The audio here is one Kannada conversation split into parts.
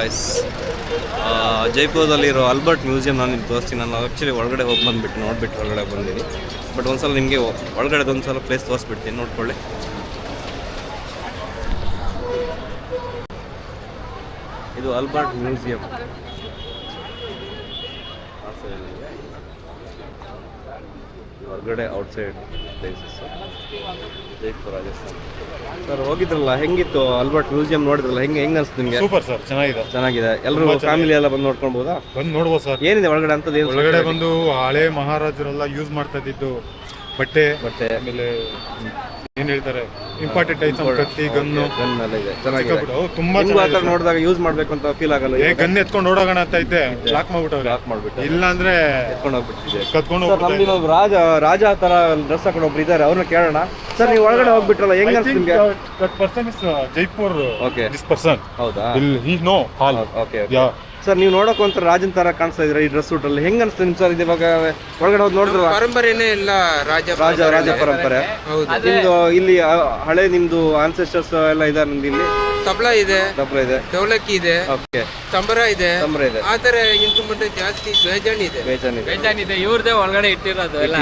ಗಾಯ್ಸ್ ಜೈಪುರದಲ್ಲಿರೋ ಆಲ್ಬರ್ಟ್ ಮ್ಯೂಸಿಯಂ ನಾನು ನಿಮ್ಗೆ ತೋರಿಸ್ತೀನಿ. ನಾನು ಆ್ಯಕ್ಚುಲಿ ಒಳಗಡೆ ಹೋಗಿ ಬಂದುಬಿಟ್ಟು ನೋಡಿಬಿಟ್ಟು ಒಳಗಡೆ ಬಂದಿದ್ದೀನಿ. ಬಟ್ ಒಂದ್ಸಲ ನಿಮಗೆ ಒಳಗಡೆ ಒಂದು ಸಲ ಪ್ಲೇಸ್ ತೋರಿಸ್ಬಿಡ್ತೀನಿ. ನೋಡ್ಕೊಳ್ಳಿ. ಇದು ಆಲ್ಬರ್ಟ್ ಮ್ಯೂಸಿಯಂ. ಹೊರಗಡೆ outside places Jaipur Rajasthan. Sir ಹೋಗಿದ್ರಲ್ಲ ಹೆಂಗಿತ್ತು ಅಲ್ಬರ್ಟ್ ಮ್ಯೂಸಿಯಂ ನೋಡಿದ್ರಲ್ಲ ಹೆಂಗೆ ಹೆಂಗ್ ಅನಿಸ್ತು ನಿಮಗೆ? ಸೂಪರ್ ಸರ್ ಚೆನ್ನಾಗಿದೆ. ಚೆನ್ನಾಗಿದೆ. ಎಲ್ಲರೂ ಫ್ಯಾಮಿಲಿ ಎಲ್ಲ ಬಂದು ನೋಡ್ಕೊಳ್ಬೋದಾ? ಬಂದು ನೋಡ್ಬೋದು ಸರ್. ಏನಿದೆ ಒಳಗಡೆ ಅಂತ ಏನು ಒಳಗಡೆ ಬಂದು ಹಳೆ ಮಹಾರಾಜರೆಲ್ಲ ಯೂಸ್ ಮಾಡ್ತಾ ಇದ್ದಿದ್ದು ಬಟ್ಟೆ ಬಟ್ಟೆ. ಆಮೇಲೆ ಹೇಳ್ತಾರೆ? ಇಂಪಾರ್ಟೆಂಟ್ ಐಟಮ್ ಕತ್ತಿ ಗನ್ನು. ಇದೆ. ಚೆನ್ನಾಗಿದೆ. ಸಿಕ್ಕಾಪಟ್ಟೆ. ಹೌದು, ತುಂಬಾ ನಿಮ್ಗೂ ಆ ಥರ ಚೆನ್ನಾಗಿದೆ. ನೋಡಿದಾಗ ಯೂಸ್ ಮಾಡ್ಬೇಕು ಅಂತ ಫೀಲ್ ಆಗಲ್ಲ. ಏ ಗನ್ ಎತ್ಕೊಂಡು ಓಡೋಗೋಣ ಅಂತ ಇದ್ದೆ ಲಾಕ್ ಮಾಡ್ಬಿಟ್ಟವ್ರೆ. ಲಾಕ್ ಮಾಡ್ಬಿಟ್ಟು ಇಲ್ಲಾಂದ್ರೆ ಎತ್ಕೊಂಡು ಹೋಗ್ಬಿಟ್ಟಿದೆ ಕತ್ಕೊಂಡು ಸರ್ ನಮ್ದು ಇನ್ನೊಬ್ರು ರಾಜ ರಾಜ ಆ ಥರ ಡ್ರೆಸ್ ಹಾಕೊಂಡು ಒಬ್ರು ಇದ್ದಾರೆ ಅವ್ರನ್ನ ಕೇಳೋಣ. ಸರ್ ನೀವು ಒಳಗಡೆ ಹೋಗ್ಬಿಟ್ರಲ್ಲ ಹೆಂಗ್ ಅನ್ಸ್ತು ನಿಮ್ಗೆ? That person is Jaipur this person ಹೌದಾ? Will he know okay yeah sir ನೀವು ನೋಡೋಕೆ ಒಂಥರ ರಾಜನ್ ತರ ಕಾಣಿಸ್ತಾ ಇದ್ರೆ ಈ ಡ್ರೆಸ್ ಸೂಟಲ್ಲಿ ಹೆಂಗ್ ಅನ್ಸ್ತದೆ ನಿಮ್ ಸರ್ ಇದು ಇವಾಗ ಒಳಗಡೆ ಹೋಗಿ ನೋಡಿದ್ರ ಪರಂಪರೆನೇ ಇಲ್ಲ ರಾಜ ರಾಜ ರಾಜ ಪರಂಪರೆ. ಹೌದು. ನಿಮ್ದು ಇಲ್ಲಿ ಹಳೆ ನಿಮ್ದು ಆನ್ಸೆಸ್ಟರ್ಸ್ ಎಲ್ಲ ಇದಾರೆ ನಿಮ್ದು ಇಲ್ಲಿ? ತಬಲ ಇದೆ. ತಪ್ಪಲ ಇದೆ. ಡೌಲಕ್ಕಿ ಇದೆ. ಓಕೆ ತಂಬರ ಇದೆ. ತಂಬರ ಇದೆ. ಆ ತರ ಇನ್ಸ್ಟ್ರೂಮೆಂಟ್ ಜಾಸ್ತಿ ಬೇಜಾನ್ ಇದೆ. ಬೇಜಾನ್ ಇದೆ. ಬೇಜಾನಿದೆ ಇವ್ರದೇ ಒಳಗಡೆ ಇಟ್ಟಿರೋದು ಎಲ್ಲ.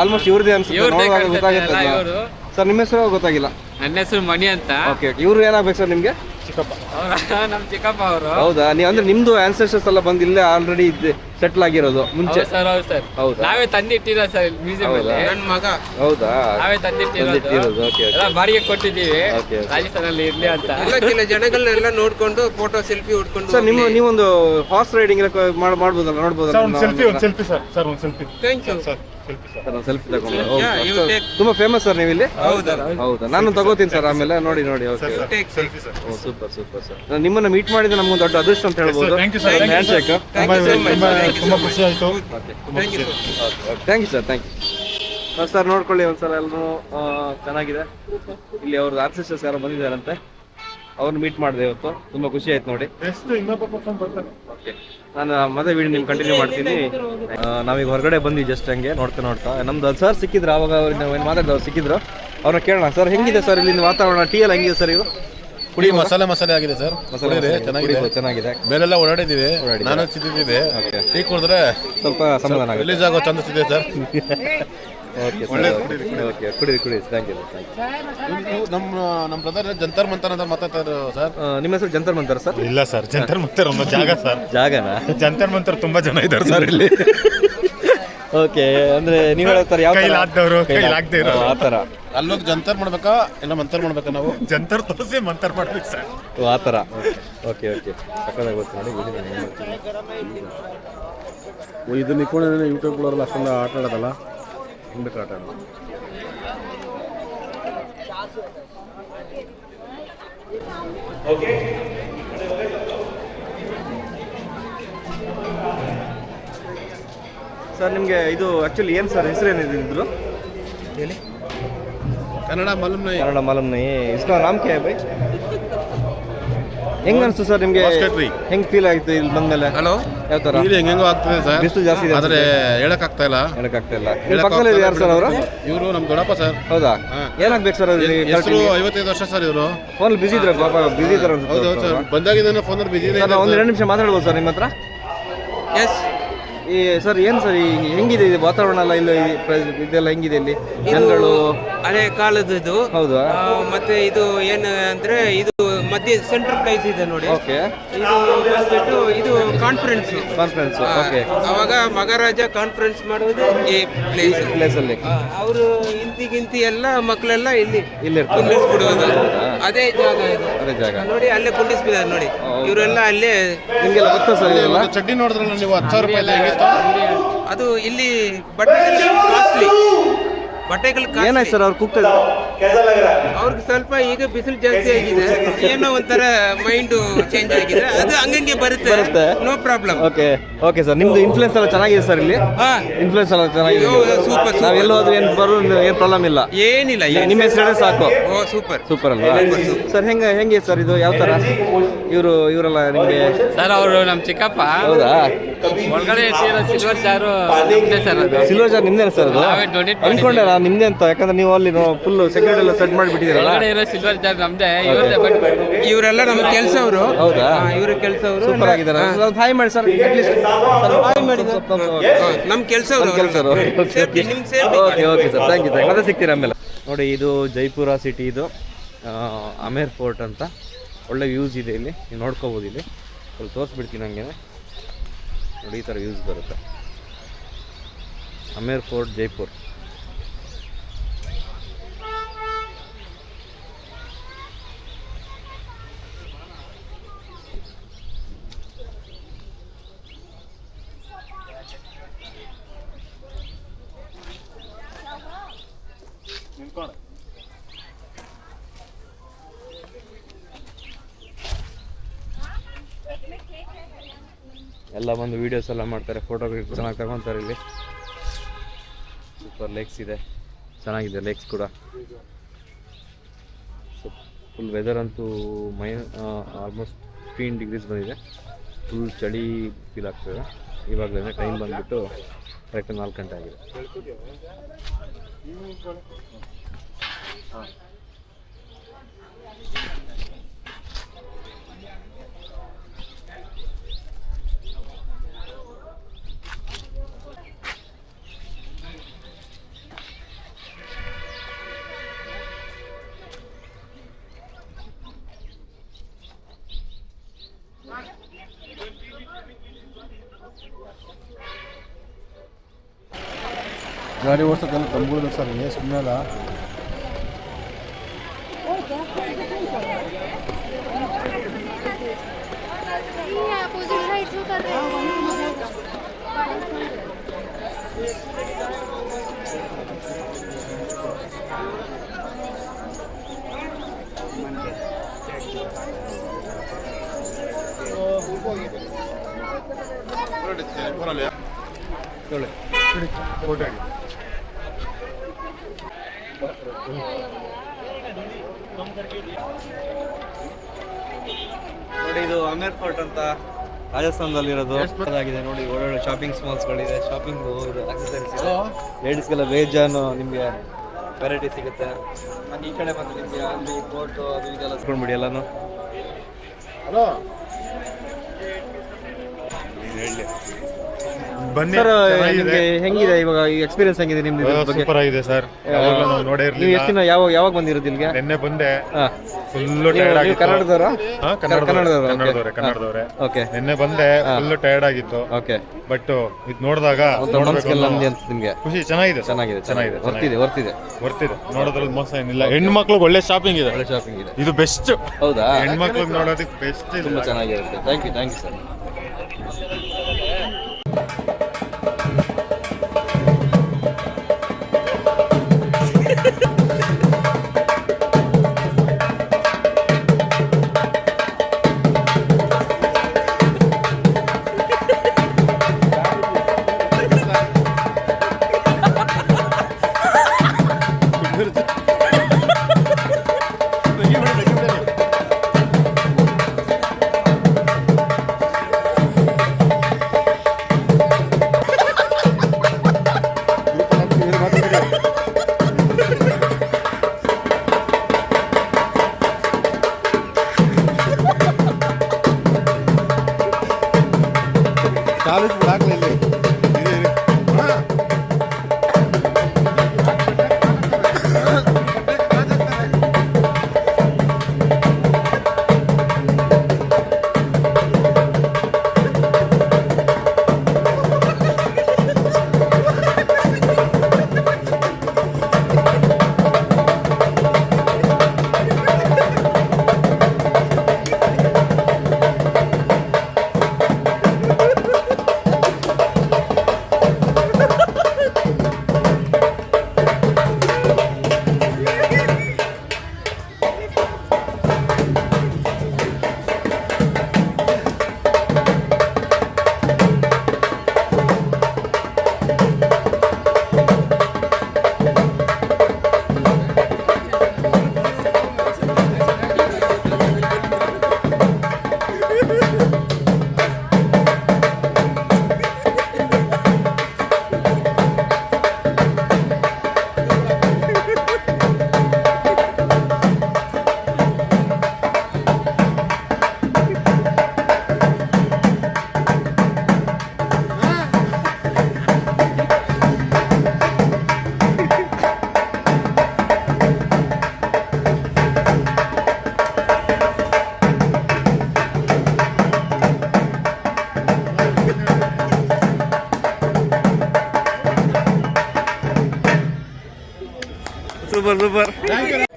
ಆಲ್ಮೋಸ್ಟ್ ಇವ್ರದೇ ಅನ್ಸುತ್ತೆ. ಗೊತ್ತಾಗುತ್ತೆ ಸರ್ ನಿಮ್ಮ ಹೆಸರು ಗೊತ್ತಾಗಿಲ್ಲ? ನನ್ನ ಹೆಸರು ಮಣಿ ಅಂತ. ಓಕೆ ಇವ್ರು ಏನಾಗ್ಬೇಕು ಸರ್ ನಿಮ್ಗೆ? ಅವ್ರ ನಮ್ ಚಿಕ್ಕಪ್ಪ ಅವರು. ಹೌದಾ? ನೀವು ಅಂದ್ರೆ ನಿಮ್ದು ಆನ್ಸೆಸ್ಟರ್ಸ್ ಎಲ್ಲ ಬಂದು ಇಲ್ಲೇ ಆಲ್ರೆಡಿ ಸೆಟ್ಲ್ ಆಗಿರೋದು. ಮುಂಚೆ. ಸರ್ ಹೌದು ಸರ್. ಹೌದು? ನಾವೇ ತಂದಿಟ್ಟಿರೋ ಸರ್ ಮ್ಯೂಸಿಯಂ ಅಲ್ಲಿ. ನನ್ನ ಮಗ. ಹೌದಾ? ನಾವೇ ತಂದಿಟ್ಟಿರೋದು. ತಂದಿಟ್ಟಿರೋದು, okay, okay. ಎಲ್ಲ ಬಾಡಿಗೆ ಕೊಟ್ಟಿದ್ದೀವಿ. Okay, okay. ರಾಜಸ್ಥಾನಲ್ಲಿ ಇರ್ಲಿ ಅಂತ. ಎಲ್ಲ ಕೆಲ ಜನಗಳನ್ನೆಲ್ಲ ನೋಡ್ಕೊಂಡು ಫೋಟೋ ಸೆಲ್ಫಿ ಹೊಡ್ಕೊಂಡು ಸರ್ ನಿಮ್ಮ ನೀವೊಂದು ಹಾರ್ಸ್ ರೈಡಿಂಗ್ ಮಾಡ್ಬೋದಲ್ಲ ಸರ್ ಒಂದು ಸೆಲ್ಫಿ ಒಂದು ಸೆಲ್ಫಿ ಸರ್ ಸರ್ ಒಂದು selfie thank you sir selfie sir sir selfie ತಗೊಂಡು. Yeah, you take- ತುಂಬಾ ಫೇಮಸ್ ಸರ್ ನೀವು ಇಲ್ಲಿ ಹೌದಾ. ಹೌದಾ? ನಾನು ತಗೋತೀನಿ ಸರ್ ಆಮೇಲೆ ನೋಡಿ ನೋಡಿ okay Take, selfie sir oh super super sir ನಾನು ನಿಮ್ಮನ್ನ ಮೀಟ್ ಮಾಡಿದ್ರೆ ನಮ್ಗೊಂದು ದೊಡ್ಡ ಅದೃಷ್ಟ ಅಂತ ಹೇಳ್ಬೋದು. Thank you sir handshake ತುಂಬಾ ತುಂಬಾ ತುಂಬಾ ಖುಷಿ ಆಯ್ತು thank you thank you sir thank you sir ನೋಡ್ಕೊಳ್ಳಿ ಒಂದ್ಸಲ ಎಲ್ಲರೂ ಚೆನ್ನಾಗಿದೆ. ಇಲ್ಲಿ ಅವ್ರದ್ದು ಆನ್ಸೆಸ್ಟರ್ಸ್ ಯಾರೋ ಬಂದಿದ್ದಾರಂತೆ. ಅವ್ರನ್ನ ಮೀಟ್ ಮಾಡಿದೆ ಇವತ್ತು. ತುಂಬಾ ಖುಷಿ ಆಯ್ತು ನೋಡಿ. ನಾನು ಮತ್ತೆ ವಿಡಿಯೋ ನಿಮ್ಗೆ ಕಂಟಿನ್ಯೂ ಮಾಡ್ತೀನಿ. ನಾವೀಗ ಹೊರಗಡೆ ಬಂದ್ವಿ ಜಸ್ಟ್ ಹಂಗೆ ನೋಡ್ತಾ ನೋಡ್ತಾ. ನಮ್ದು ಸರ್ ಸಿಕ್ಕಿದ್ರು ಅವಾಗ ಅವ್ರು ನಾವು ಏನು ಮಾತಾಡಿದವ್ರು ಸಿಕ್ಕಿದ್ರು. ಅವ್ರನ್ನ ಕೇಳೋಣ. ಸರ್ ಹೆಂಗಿದೆ ಸರ್ ಇಲ್ಲಿಂದ ವಾತಾವರಣ? ಟೀ ಎಲ್ಲ ಹೆಂಗಿದೆ ಸರ್ ಇದು? ಪುಡಿ ಮಸಾಲೆ ಮಸಾಲೆ ಆಗಿದೆ ಸರ್. ಮಸಾಲೆ ಚೆನ್ನಾಗಿದೆ. ಕುಡಿಬೋದು, ಚೆನ್ನಾಗಿದೆ. ಮೇಲೆಲ್ಲ ಓಡಾಡಿದೀವಿ? ನಾನು ತಿಂದಿದ್ದೆ ಟೀ ಕುಡಿದ್ರೆ ಸ್ವಲ್ಪ ಸಮಾಧಾನ ಆಗುತ್ತೆ. ರಿಲೀಸ್ ಆಗೋ ಚಂದ ಇದೆ ಸರ್. ಓಕೆ ಓಕೆ ಕುಡೀರಿ ಕುಡೀರಿ. ಥ್ಯಾಂಕ್ ಯು ಥ್ಯಾಂಕ್ ಯು ನಮ್ಮ ನಮ್ಮ ಬ್ರದರ್ ಜಂತರ್ ಮಂತರ್ ಅಂತ ಮಾತಾಡ್ತಾರೆ ಸರ್. ನಿಮ್ಮ ಹೆಸರು ಜಂತರ್ ಮಂತಾರ ಸರ್? ಇಲ್ಲ ಸರ್ ಜಂತರ್ ಮಂತರ್ ಒಂದು ಜಾಗ ಸರ್. ಜಾಗನಾ? ಜಂತರ್ ಮಂತರ್ ತುಂಬಾ ಜನ ಇದ್ದಾರೆ ಸರ್ ಇಲ್ಲಿ. ಓಕೆ ಅಂದ್ರೆ ನೀವು ಹೇಳ್ತಾರೆ ಯಾವ ಕೈಲಾಗ್ದವ್ರು, ಕೈಲಾಗ್ದೇ ಇರೋರು. ಆ ಥರ ಅಲ್ಲೋಗಿ ಜಂತರ್ ಮಾಡ್ಬೇಕಾ? ಇಲ್ಲ ಮಂತರ್ ಮಾಡ್ಬೇಕಾ ನಾವು? ಜಂತರ್ ತೋರಿಸಿ ಮಂತರ್ ಮಾಡ್ಬೇಕು ಸರ್. ಓ, ಆ ಥರ. Okay okay. ಪಕ್ಕದಾಗ ಗೊತ್ತು ನೋಡಿ ಮಾಡ್ತೀನಿ. ಇದು ನಿಪುಣ ಯೂಟ್ಯೂಬ್ಗಳವರೆಲ್ಲ ಅಷ್ಟೊಂದು ಆಟ ಆಡೋದಲ್ಲ? ಹಿಂದೆ ಆಟ ಆಡೋದು. ಸರ್ ನಿಮಗೆ ಇದು ಆ್ಯಕ್ಚುಲಿ ಏನು ಸರ್ ಹೆಸರು ಏನಿದ್ರು ಹೇಳಿ. ಕನ್ನಡ ಮಲಮ್ ಕನ್ನಡ ಮಲಮ್ ನೈ ಇಸ್ಕಾ ನಾಮ್ ಕ್ಯಾ ಹೈ ಬೈ ಹೆಂಗ್ ಅನ್ಸ್ತು ಸರ್ ನಿಮಗೆ. ಹೆಂಗ್ ಫೀಲ್ ಆಯ್ತು ಇಲ್ಲಿ ಬಂದ್ಮೇಲೆ? ಹಲೋ ಯಾವ ತರ? ಇಲ್ಲಿ ಹೆಂಗೆಂಗೋ ಆಗ್ತದೆ ಸರ್. ಬಿಸಿಲು ಜಾಸ್ತಿ ಇದೆ ಆದ್ರೆ ಹೇಳಕ್ ಆಗ್ತಾ ಇಲ್ಲ. ಹೇಳಕ್ಕಾಗ್ತಾ ಇಲ್ಲ. ಇಲ್ಲಿ ಪಕ್ಕದಲ್ಲಿ ಯಾರು ಸರ್ ಅವರು? ಇವರು ನಮ್ಮ ದೊಡ್ಡಪ್ಪ ಸರ್. ಹೌದಾ? ಏನಾಗ್ಬೇಕು ಸರ್ ಹೆಸರು ಐವತ್ತೈದು ವರ್ಷ ಸರ್ ಇವರು. ಫೋನ್ ಬಿಸಿ ಇದ್ರೆ ಪಾಪ ಬಿಸಿ ಇದ್ದಾರೆ ಹೌದು ಹೌದು ಸರ್. ಬಂದಾಗಿದ್ದಾನೆ ಫೋನಲ್ಲಿ ಬಿಜಿ ಇದೆ ಒಂದು ಎರಡು ನಿಮಿಷ ಮಾತಾಡ್ಬೋದು ಸರ್ ನಿಮ್ಮ ಹತ್ರ. ಎಸ್ ಈ ಸರ್ ಏನು ಸರ್ ಈ ಹೆಂಗಿದೆ ಇದು ವಾತಾವರಣ ಎಲ್ಲ ಇಲ್ಲಿ ಪ್ರ- ಇದೆಲ್ಲ ಹೆಂಗಿದೆ ಇಲ್ಲಿ? ಜನಗಳು? ಹಳೆ ಕಾಲದ್ದು ಹೌದಾ? ಮತ್ತೆ ಇದು ಏನು ಅಂದ್ರೆ ಇದು ಮಧ್ಯ ಸೆಂಟರ್ ಪ್ರೈಸ್ ಇದೆ ನೋಡಿ. ಓಕೆ ಇದು ಬಂದ್ಬಿಟ್ಟು ಇದು ಕಾನ್ಫರೆನ್ಸ್ ಕಾನ್ಫರೆನ್ಸ್ ಓಕೆ ಅವಾಗ ಮಗರಾಜ ಕಾನ್ಫರೆನ್ಸ್ ಮಾಡುವುದು ಈ ಪ್ಲೇಸ್ ಪ್ಲೇಸಲ್ಲಿ ಅವರು ಇಂತಿ ಗಿಂತಿ ಎಲ್ಲ ಮಕ್ಕಳೆಲ್ಲ ಇಲ್ಲಿ ಇಲ್ಲಿ ಇರ್ತಾರೆ ಕುಂಡಿಸ್ಬಿಡುವುದು ಅದೇ ಜಾಗ ಇದು. ಅದೇ ಜಾಗ. ನೋಡಿ ಅಲ್ಲೇ ಕುಂಡಿಸ್ಬಿದ್ದಾರೆ ನೋಡಿ. ಇವರೆಲ್ಲ ಅಲ್ಲೇ ನಿಮಗೆಲ್ಲ ಗೊತ್ತಾ ಸರ್ ಇದೆಲ್ಲ? ಚಡ್ಡಿ ನೋಡಿದ್ರಲ್ಲ ನೀವು ಹತ್ತು ಸಾವಿರ ರೂಪಾಯಿ ಅದು ಇಲ್ಲಿ ಬಟ್ಟೆಗಳು ಕಾಸ್ಟ್ಲಿ ಬಟ್ಟೆಗಳು ಏನಾಯ್ತು ಸರ್ ಅವ್ರು ಕೂಗ್ತಾ ಇದ್ದಾರೆ ಅವ್ರಿಗೆ ಸ್ವಲ್ಪ ಈಗ ಬಿಸಿಲು ಜಾಸ್ತಿ ಆಗಿದೆ. ಏನೋ ಒಂಥರ ಮೈಂಡ್ ಚೇಂಜ್ ಆಗಿದೆ. ಅದು ಹಂಗಂಗೆ ಬರುತ್ತೆ. ಬರುತ್ತೆ? No problem okay okay sir ನಿಮ್ದು ಇನ್ಫ್ಲೂಯೆನ್ಸ್ ಎಲ್ಲ ಚೆನ್ನಾಗಿದೆ ಸರ್ ಇಲ್ಲಿ? ಆ ಇನ್ಫ್ಲೂಯೆನ್ಸ್ ಎಲ್ಲ ಚೆನ್ನಾಗಿದೆ. ಸೂಪರ್. ನಾವು ಎಲ್ಲೋ ಹೋದ್ರೆ ಏನು ಬರೋ ಏನು ಪ್ರಾಬ್ಲಮ್ ಇಲ್ಲ. ಏನಿಲ್ಲ ನಿಮ್ಮ ಹೆಸರು ಸಾಕು. ಓ ಸೂಪರ್ ಸೂಪರ್ ಅಲ್ವಾ? ಸರ್ ಹೆಂಗೆ ಹೆಂಗೆ ಸರ್ ಇದು? ಯಾವ ಥರ ಇವರು ಇವರೆಲ್ಲ ನಿಮಗೆ? ಸರ್ ಅವರು ನಮ್ಮ ಚಿಕ್ಕಪ್ಪ. ಹೌದಾ? ಒಳಗಡೆ ಸಿಲ್ವರ್ ಜಾರು ಸರ್ ಅದು. ಸಿಲ್ವರ್ ಜಾರ್ ನಿಮ್ದೇ ಸರ್ ಅದು? ಅನ್ಕೊಂಡೆ ನಾನು ನಿಮ್ದೇ ಅಂತ. ಯಾಕಂದ್ರೆ ನೀವು ಅಲ್ಲಿ ಫುಲ್ ಸೆಕ್ಯೂರಿಟಿ ಎಲ್ಲ ಸೆಟ್ ಮಾಡಿಬಿಟ್ಟಿದ್ದೀರಲ್ಲ? ಒಳಗಡೆ ಇರೋ ಸಿಲ್ವರ್ ಜಾರ್ ನಮ್ದೇ ಇವ್ರದ್ದೇ ಬಟ್ ಇವರೆಲ್ಲ ನಮ್ಮ ಕೆಲಸವರು. ಹೌದಾ? ಇವ್ರ ಕೆಲಸವರು. ಸೂಪರ್ ಆಗಿದ್ದಾರೆ ಹಾಯ್ ಮಾಡಿ ಸರ್ ಹಾಯ್ ಮಾಡಿ ನಮ್ಮ ಕೆಲಸವರು ಕೆಲಸರು ನಿಮ್ಮ safety okay okay sir thank you thank ಮತ್ತೆ ಸಿಗ್ತೀರಾ ಆಮೇಲೆ? ನೋಡಿ ಇದು ಜೈಪುರ ಸಿಟಿ ಇದು. ಆ, ಅಮೇರ್ ಫೋರ್ಟ್ ಅಂತ. ಒಳ್ಳೆ ವ್ಯೂಸ್ ಇದೆ ಇಲ್ಲಿ. ನೀವು ನೋಡ್ಕೋಬೋದು ಇಲ್ಲಿ. ಸ್ವಲ್ಪ ತೋರಿಸ್ಬಿಡ್ತೀನಿ ಹಂಗೆ. ನೋಡಿ ಈ ಥರ ವ್ಯೂಸ್ ಬರುತ್ತೆ. ಅಮೇರ್ ಫೋರ್ಟ್ ಜೈಪುರ್. ಎಲ್ಲ ಬಂದು ವೀಡಿಯೋಸ್ ಎಲ್ಲ ಮಾಡ್ತಾರೆ ಫೋಟೋ ಚೆನ್ನಾಗಿ ತಗೊತಾರೆ ಇಲ್ಲಿ. ಸೂಪರ್ ಲೇಕ್ಸ್ ಇದೆ. ಚೆನ್ನಾಗಿದೆ ಲೇಕ್ಸ್ ಕೂಡ. ಫುಲ್ ವೆದರ್ ಅಂತೂ ಮೈ ಆಲ್ಮೋಸ್ಟ್ ಫಿಫ್ಟೀನ್ ಡಿಗ್ರೀಸ್ ಬಂದಿದೆ. ಫುಲ್ ಚಳಿ ಫೀಲ್ ಆಗ್ತದೆ ಇವಾಗಲೇ ಟೈಮ್ ಬಂದುಬಿಟ್ಟು ಕರೆಕ್ಟ್ ನಾಲ್ಕು ಗಂಟೆ ಆಗಿದೆ. ಗಾಡಿ ಓಡಿಸೋದೆಲ್ಲ ಕಂಬುಳಿದೆ ಸರ್ ಏ ಸುಮ್ಮನೆ ಅಲ್ಲ ये ನೋಡಿ ಇದು ಅಮೇರ್ ಫೋರ್ಟ್ ಅಂತ ರಾಜಸ್ಥಾನದಲ್ಲಿರೋದು. ಅದಾಗಿದೆ ನೋಡಿ ಒಳ್ಳೊಳ್ಳೆ ಶಾಪಿಂಗ್ ಸ್ಮಾಲ್ಸ್ಗಳಿದೆ ಶಾಪಿಂಗ್ ಇದು ಆಕ್ಸೆಸರೀಸ್ ಇದೆ. ಲೇಡೀಸ್ಗೆಲ್ಲ ಬೇಜಾನು ನಿಮಗೆ ವೆರೈಟಿ ಸಿಗುತ್ತೆ. ಈ ಕಡೆ ಬಂದು ನಿಮಗೆ ಅಲ್ಲಿ ಫೋಟೋ ಅದು ಇದೆಲ್ಲ ಸಿಗ್ಕೊಂಡ್ಬಿಡಿ ಎಲ್ಲಾನು. ಹಲೋ ಹೇಳಿ. ಬನ್ನಿ. ಸರ್ ನಿಮಗೆ ಹೆಂಗಿದೆ ಇವಾಗ ಈ ಎಕ್ಸ್ಪೀರಿಯನ್ಸ್ ಹೆಂಗಿದೆ ನಿಮ್ದು ಇದ್ರ ಬಗ್ಗೆ? ಸೂಪರ್ ಆಗಿದೆ ಸರ್. ಯಾವಾಗಲೂ ನಾವು ನೋಡೇ ನೀವು ಇರಲಿಲ್ಲ. ಎಷ್ಟು ದಿನ ಯಾವಾಗ ಯಾವಾಗ ಬಂದಿರೋದು ಇಲ್ಲಿಗೆ? ನಿನ್ನೆ ಬಂದೆ. ಹಾಂ. ಫುಲ್ಲು ಟೈರ್ಡ್ ಆಗಿತ್ತು. ಕನ್ನಡದವರಾ? ಹಾ ಕನ್ನಡದವ್ರು, ಕನ್ನಡದವ್ರೆ? okay. ಕನ್ನಡದವ್ರೆ ಕನ್ನಡದವ್ರೆ. ಓಕೆ. ನಿನ್ನೆ ಬಂದೆ ಫುಲ್ ಟೈರ್ಡ್ ಆಗಿತ್ತು. ಓಕೆ. ಬಟ್ ಇದು ನೋಡಿದಾಗ ನೋಡೋಕೆ ಮನ್ಸಿಗೆಲ್ಲ ನಮ್ದು ಅಂತ ನಿಮಗೆ ಖುಷಿ ಚೆನ್ನಾಗಿದೆ sir. ಚೆನ್ನಾಗಿದೆ ಚೆನ್ನಾಗಿದೆ. ವರ್ತಿದೆ ವರ್ತಿದೆ. ಬರ್ತಿದೆ ನೋಡೋದ್ರಲ್ಲಿ ಮೋಸ ಏನಿಲ್ಲ. ಹೆಣ್ಮಕ್ಳಿಗೆ ಒಳ್ಳೆ ಶಾಪಿಂಗ್ ಇದೆ. ಒಳ್ಳೆ ಶಾಪಿಂಗ್ ಇದೆ. ಇದು ಬೆಸ್ಟ್ ಹೌದಾ? ಹೆಣ್ಮಕ್ಳಿಗೆ ನೋಡೋದಕ್ಕೆ ಬೆಸ್ಟ್ ತುಂಬಾ ಚೆನ್ನಾಗಿರುತ್ತೆ. Thank you thank you sir Super super.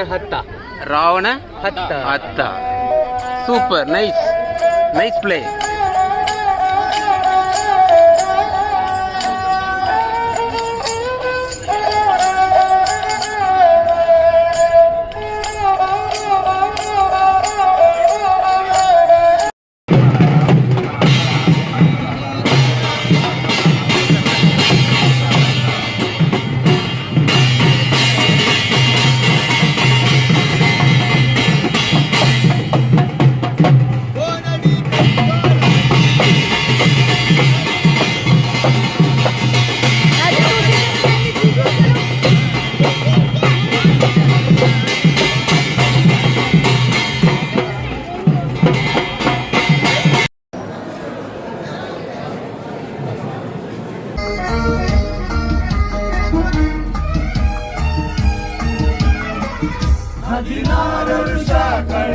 Ravana ಹತ್ತ. ರಾವಣ ಹತ್ತ. ಹತ್ತ. ಸೂಪರ್ ನೈಸ್ ನೈಸ್ ಪ್ಲೇ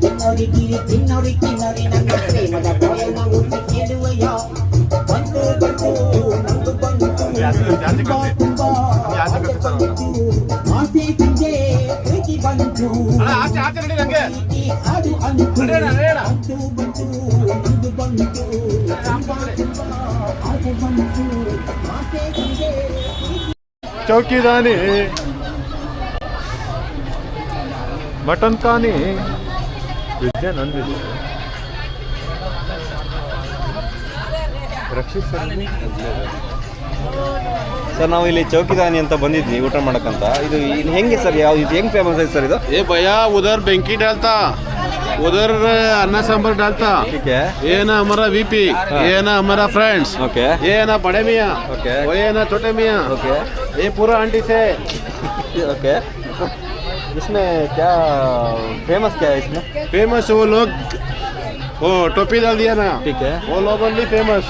கிண்ணறி கிரி கிண்ணறி கிண்ணறி நம்ம பிரேமத கோயல் ஊட்டி கேடுவையா வந்து வந்து நம்பு வந்து ಬಂತು ಪ್ರೀತಿ ಅದು ಅಂತು ಬಂತು ಬಂತು ನಂದು ಬಂತು ತುಂಬಾ ತುಂಬಾ ಆಸೆ ಬಂತು ಆಸೆ ಸಂಜೆ ಚೌಕಿದಾನಿ ಮಟನ್ ಖಾನಿ ವಿದ್ಯೆ ನನ್ ವಿದ್ಯೆ ರಕ್ಷಿತ್ ಸರ್ ನಾವು ಇಲ್ಲಿ ಚೌಕಿದಾನಿ ಅಂತ ಬಂದಿದ್ವಿ ಊಟ ಮಾಡಕ್ಕಂತ ಇದು ಇಲ್ಲಿ ಹೆಂಗೆ ಸರ್ ಯಾವ ಇದು ಹೆಂಗ್ ಫೇಮಸ್ ಐತೆ ಸರ್ ಇದು ए भैया उधर बेंकी डालता उधर अन्ना सांबर डालता ठीक है ये ना हमारा वीपी ये ना हमारा फ्रेंड्स ओके ये ना बड़े मियाँ ओके वो ये ना छोटे मियाँ ओके ये पूरा आंटी से ओके इसमें क्या फेमस क्या है इसमें फेमस वो लोग वो टोपी डाल दिया ना ठीक है वो लोबली फेमस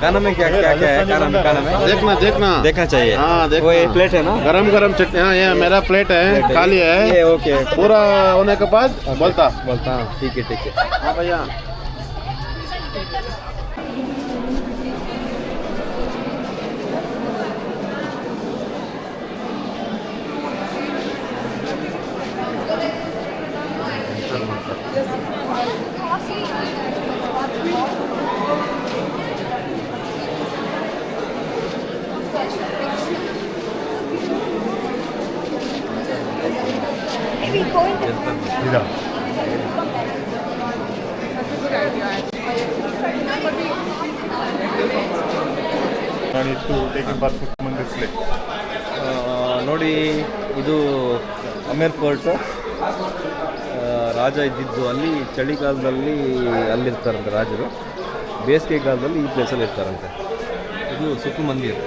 खाना में क्या क्या क्या है? खाना में खाना में? देखना देखना। देखना चाहिए। हाँ देखो ये प्लेट है ना? गरम गरम चटनी हाँ ये मेरा प्लेट है खाली ये है ओके। पूरा होने के बाद बोलता। बोलता ठीक है ठीक है। हाँ भैया। ಫೋರ್ಟ್ ರಾಜ ಇದ್ದಿದ್ದು ಅಲ್ಲಿ ಚಳಿಗಾಲದಲ್ಲಿ ಅಲ್ಲಿರ್ತಾರಂತೆ ರಾಜರು. ಬೇಸಿಗೆ ಕಾಲದಲ್ಲಿ ಈ ಪ್ಲೇಸಲ್ಲಿ ಇರ್ತಾರಂತೆ. ಇದು ಸುಖ ಮಂದಿರ್.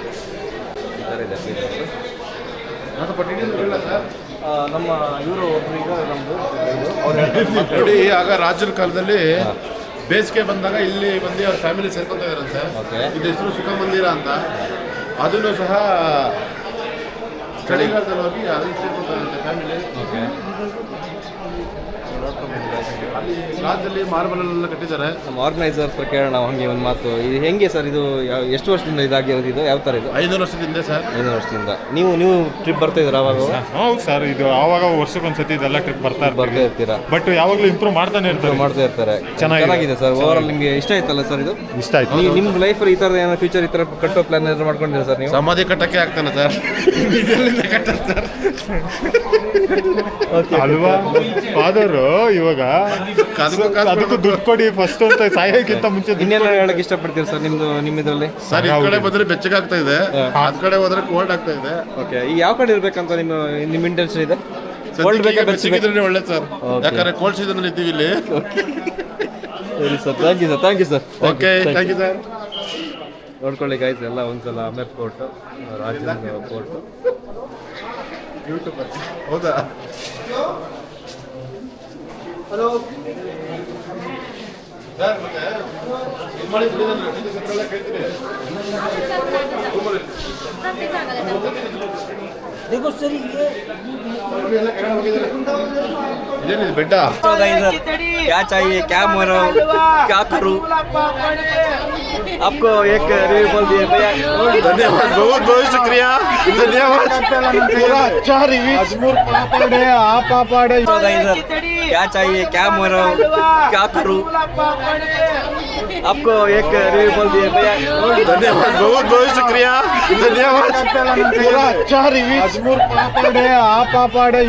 ಈ ಥರ ಇದೆ ನಮ್ಮ ಇವರು ಒಬ್ಬರು ಈಗ ನಮ್ಮದು ನೋಡಿ ಆಗ ರಾಜರ ಕಾಲದಲ್ಲಿ ಬೇಸಿಗೆ ಬಂದಾಗ ಇಲ್ಲಿ ಬಂದು ಅವ್ರ ಫ್ಯಾಮಿಲಿ ಸೇರ್ಕೊತಾ ಇದಾರಂತೆ ಇದು ಹೆಸರು ಸುಖ ಮಂದಿರ ಅಂತ. ಅದನ್ನು ಸಹ ಚಳಿಗಾಲದಲ್ಲಿ ಹೋಗಿ ಆ ರೀತಿ ಇದಾರಂತೆ ಫ್ಯಾಮಿಲಿ ಓಕೆ ರಾಜ್ಯದಲ್ಲಿ ಮಾರ್ಬಲ್ ಎಲ್ಲ ಕಟ್ಟಿದ್ದಾರೆ. ನಮ್ಮ ಆರ್ಗನೈಸರ್ ಹತ್ರ ಕೇಳೋಣ ನಾವು ಹಂಗೆ ಒಂದು ಮಾತು. ಇದು ಹೆಂಗೆ ಸರ್ ಇದು ಯಾವ ಎಷ್ಟು ವರ್ಷದಿಂದ ಇದಾಗಿರೋದು ಇದು ಯಾವ ಥರ ಇದು? ಐನೂರು ವರ್ಷದಿಂದ ಸರ್. ಐದು ವರ್ಷದಿಂದ. ನೀವು ನೀವು ಟ್ರಿಪ್ ಬರ್ತಾ ಇದ್ರ ಅವಾಗ? ಹೌದು ಸರ್ ಇದು ಆವಾಗ ವರ್ಷಕ್ಕೊಂದ್ಸತಿ ಇದೆಲ್ಲ ಟ್ರಿಪ್ ಬರ್ತಾ ಬರ್ತಾ ಇರ್ತೀವಿ ಇರ್ತೀರಾ? ಬಟ್ ಯಾವಾಗಲೂ ಇಂಪ್ರೂವ್ ಮಾಡ್ತಾನೆ ಇರ್ತಾರೆ. ಮಾಡ್ತಾ ಇರ್ತಾರೆ. ಚೆನ್ನಾಗಿದೆ. ಚೆನ್ನಾಗಿದೆ ಸರ್ ಓವರ್ ನಿಮಗೆ ಇಷ್ಟ ಆಯ್ತಲ್ಲ ಸರ್ ಇದು? ಇಷ್ಟ ಆಯ್ತು. ನೀವು ನಿಮ್ಮ ಲೈಫಲ್ಲಿ ಈ ಥರದ ಏನೋ ಫ್ಯೂಚರ್ ಈ ಥರ ಕಟ್ಟೋ ಪ್ಲಾನ್ ಏನಾದ್ರು ಮಾಡ್ಕೊಂಡಿದ್ದೀರಾ ಸರ್ ನೀವು? ಸಮಾಧಿ ಕಟ್ಟಕ್ಕೆ ಆಗ್ತಾನೆ ಸರ್. ಇದೆಲ್ಲಿಂದ ಕಟ್ಟಕ್ಕೆ ಸರ್? ಅಲ್ವಾ? ಫಾದರು ಇವಾಗ ಅದಕ್ಕೂ ದುಡ್ಡು ಕೊಡಿ ಫಸ್ಟ್ ಅಂತ ಸಾಯೋಕ್ಕಿಂತ ಮುಂಚೆ ಇನ್ನೇನು ಹೇಳಕ್ಕೆ ಇಷ್ಟಪಡ್ತೀರಾ ಸರ್ ನಿಮ್ಮದು ನಿಮ್ಮ ಇದರಲ್ಲಿ ಸರ್ ಈ ಕಡೆ ಬಂದ್ರೆ ಬೆಚ್ಚಗಾಗ್ತಾ ಇದೆ. ಆ ಕಡೆ ಹೋದ್ರೆ ಕೋಲ್ಡ್ ಆಗ್ತಾ ಇದೆ. ಓಕೆ ಈಗ ಯಾವ ಕಡೆ ಇರಬೇಕಂತ ನಿಮ್ಮ ನಿಮ್ಮ ಇಂಟೆನ್ಷನ್ ಇದೆ? ಕೋಲ್ಡ್ ಬೇಕಾ ಬೆಚ್ಚ ಬೇಕಾ? ಬೆಚ್ಚಗಿದ್ರೆ ಒಳ್ಳೆ ಸರ್. ಯಾಕಂದ್ರೆ ಕೋಲ್ಡ್ ಸೀಸನ್ ಇದ್ದೀವಿ ಇಲ್ಲಿ. ಸರಿ sir thank you sir thank you sir okay thank you sir ನೋಡ್ಕೊಳ್ಳಿ ಗೈಸ್ ಎಲ್ಲ ಒಂದ್ಸಲ ಅಮೇರ್ ಫೋರ್ಟ್ ರಾಜನ ಫೋರ್ಟ್ ಹೌದಾ? ಹಲೋ ಸರ್ ಮತ್ತೆ ಇದು ಮಾಡಿ ಬಿಡಿ ನಾನು ರಸೀದಿ ಸತ್ತೆಲ್ಲ ಕೇಳ್ತೀನಿ देखो सर ये बेटा तो क्या चाहिए? क्या मोर? क्या करूँ? आपको एक रिव्यू बोल दिए भैया। धन्यवाद बहुत बहुत शुक्रिया। धन्यवाद। पूरा अच्छा रिव्यू पापड़ है आप पापड़ क्या चाहिए? क्या मोर? क्या करूँ? आपको एक रिव्यू बोल दिए भैया। धन्यवाद बहुत बहुत शुक्रिया। धन्यवाद। पूरा अच्छा रिव्यू पापड़ है आप पापड़